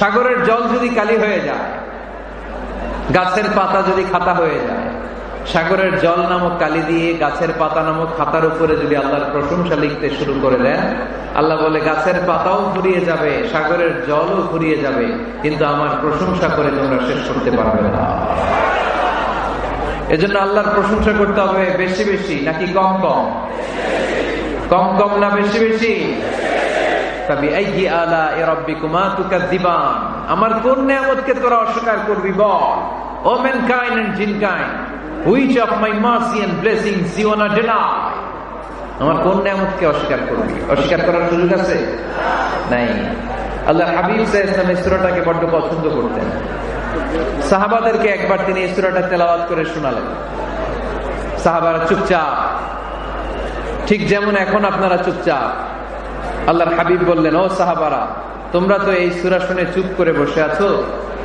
সাগরের জল যদি কালি হয়ে যায়, গাছের পাতা যদি খাতা হয়ে যায়, সাগরের জল নামক কালি দিয়ে গাছের পাতা নামক খাতার উপরে যদি আল্লাহর প্রশংসা লিখতে শুরু করে দেন, আল্লাহ বলে, গাছের পাতাও ঘুরিয়ে যাবে, সাগরের জলও ঘুরিয়ে যাবে, কিন্তু আমার প্রশংসা করে তোমরা শেষ করতে পারবে না। এজন্য আল্লাহর প্রশংসা করতে হবে বেশি বেশি, নাকি কম কম? কম কম না বেশি বেশি? আমার কোন নিয়ামতকে তোরা অস্বীকার করবি বল? ও মেন কাইন্ড এন্ড জিন which of my mercy and আমার কোন নিয়ামতকে অস্বীকার করবি? অস্বীকার করার সুযোগ আছে? নাই। আল্লাহ হাবিব সাহেব এই সূরাটাকে বড্ড পছন্দ করতেন। সাহাবাদেরকে একবার তিনি এই সূরাটা তেলাওয়াত করে শোনালেন। সাহাবারা চুপচাপ। ঠিক যেমন এখন আপনারা চুপচাপ। আল্লাহর হাবিব বললেন, ও সাহাবারা, তোমরা তো এই সুরা শুনে চুপ করে বসে আছো।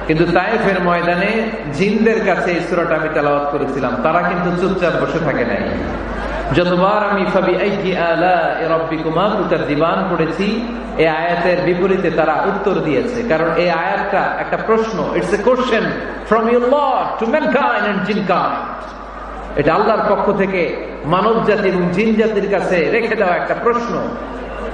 কিন্তু তাইফের ময়দানে জিনদের কাছে এই সুরাটা আমি তেলাওয়াত করেছিলাম। তারা কিন্তু চুপচাপ বসে থাকে নাই। যতবার আমি ফাবি দিবান পড়েছি এই আয়াতের বিপরীতে তারা উত্তর দিয়েছে। কারণ এই আয়াতটা একটা প্রশ্ন it's a question from your lord to mankind and এটা আল্লাহর পক্ষ থেকে মানব জাতি এবং জিন জাতির কাছে রেখে দেওয়া একটা প্রশ্ন।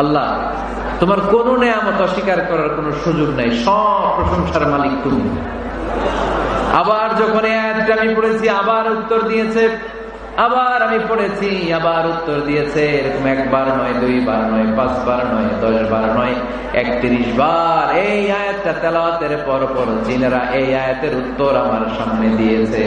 আল্লাহ, তোমার কোন নিয়ামত অস্বীকার করার কোনো সুযোগ নাই, সব প্রশংসার মালিক তুমি। আবার যখন আমি পড়েছি, আবার উত্তর দিয়েছে, আবার আমি পড়েছি, আবার উত্তর দিয়েছে, এরকম একবার নয়, দুইবার নয়, পাঁচবার নয় দশ বার নয়, একত্রিশ বার এই আয়াতটা তেলাওয়াতের পর পর জিনেরা এই আয়াতের উত্তর আমার সামনে দিয়েছে।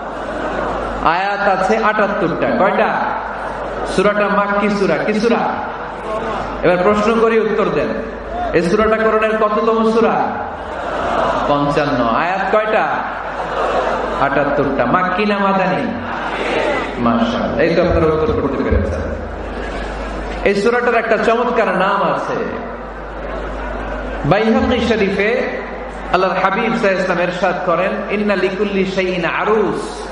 আয়াত আছে আটাত্তরটা। কয়টা? সুরাটা মাক্কি সুরা, কি সুরা? এবার প্রশ্ন করি, উত্তর দেন। এই সুরাটা করণের কততম সুরা? পঞ্চান্ন। আয়াত কয়টা? আটাত্তরটা। মাক্কি না মাদানি? মাসা এই তো আপনারা উত্তর করতে পেরেছেন। এই সুরাটার একটা চমৎকার নাম আছে। বাইহাকি শরীফে আল্লাহর হাবিব সাহেব এরশাদ করেন, ইন্না লিকুল্লি শাইইন আরুস।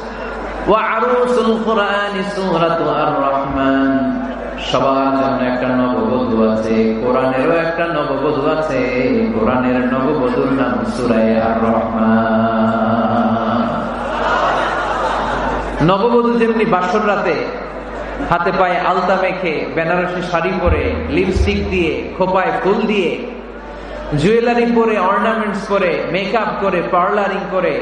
সবার জন্য একটা নববধূ আছে একটা নববধূ আছে নববধূর নাম রহমান নববধূ যেমনি বাসর রাতে হাতে পায়ে আলতা মেখে বেনারসি শাড়ি পরে লিপস্টিক দিয়ে, খোপায় ফুল দিয়ে জুয়েলারি পরে অর্নামেন্টস পরে মেকআপ করে পার্লারিং করে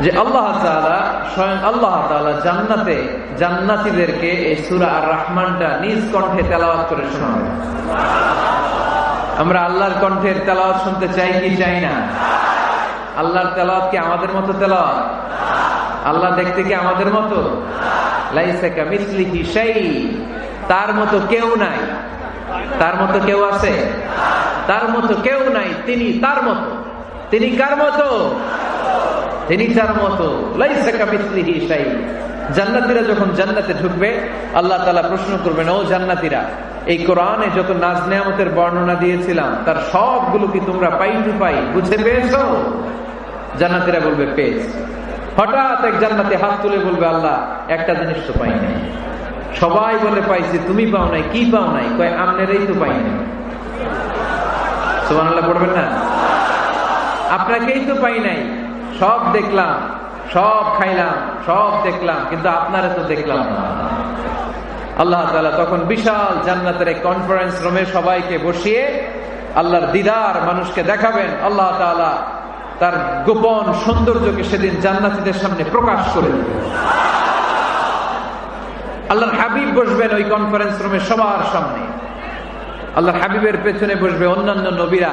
যে আল্লাহ স্বয়ং আল্লাহ জান্নাতে জান্নাতীদেরকে এই সূরা আর রহমানটা নিজ কণ্ঠে তেলাওয়াত করে শোনাবে। আমরা আল্লাহর কণ্ঠের তেলাওয়াত শুনতে চাই কি চাই না? আল্লাহর তেলাওয়াত কি আমাদের মতো তেলাওয়াত? আল্লাহ দেখতে কি আমাদের মতো? তার মতো কেউ নাই। তার মতো কেউ আছে? তার মতো কেউ নাই। তিনি তার মতো। তিনি কার মতো? তিনি তার মতো জান্নাতীরা যখন জান্নাতে ঢুকবে, আল্লাহ তালা প্রশ্ন করবেন, ও জান্নাতীরা, এই কোরআনে যত নাজ নেয়ামতের বর্ণনা দিয়েছিলাম, তার সবগুলো কি তোমরা পাই টু পাই? বুঝে পেয়েছ জান্নাতীরা বলবে, পেয়েছি। হঠাৎ এক জান্নাতে হাত তুলে বলবে, আল্লাহ, একটা জিনিস তো পাই নাই। সবাই বলে, পাইছে, তুমি পাও নাই, কি পাও নাই? কয়, আমনেরই তো পাই নাই। সুবহানাল্লাহ, পড়বেন না? আপনাকেই তো পাই নাই। সব দেখলাম, সব খাইলাম, সব দেখলাম, কিন্তু আপনারা তো দেখলাম না। আল্লাহ তাআলা তখন বিশাল জান্নাতের এক কনফারেন্স রুমে সবাইকে বসিয়ে আল্লাহর দিদার মানুষকে দেখাবেন। আল্লাহ তাআলা তার গোপন সৌন্দর্যকে সেদিন জান্নাতীদের সামনে প্রকাশ করে আল্লাহর হাবিব বসবেন ওই কনফারেন্স রুমে সবার সামনে। আল্লাহর হাবিবের পেছনে বসবে অন্যান্য নবীরা।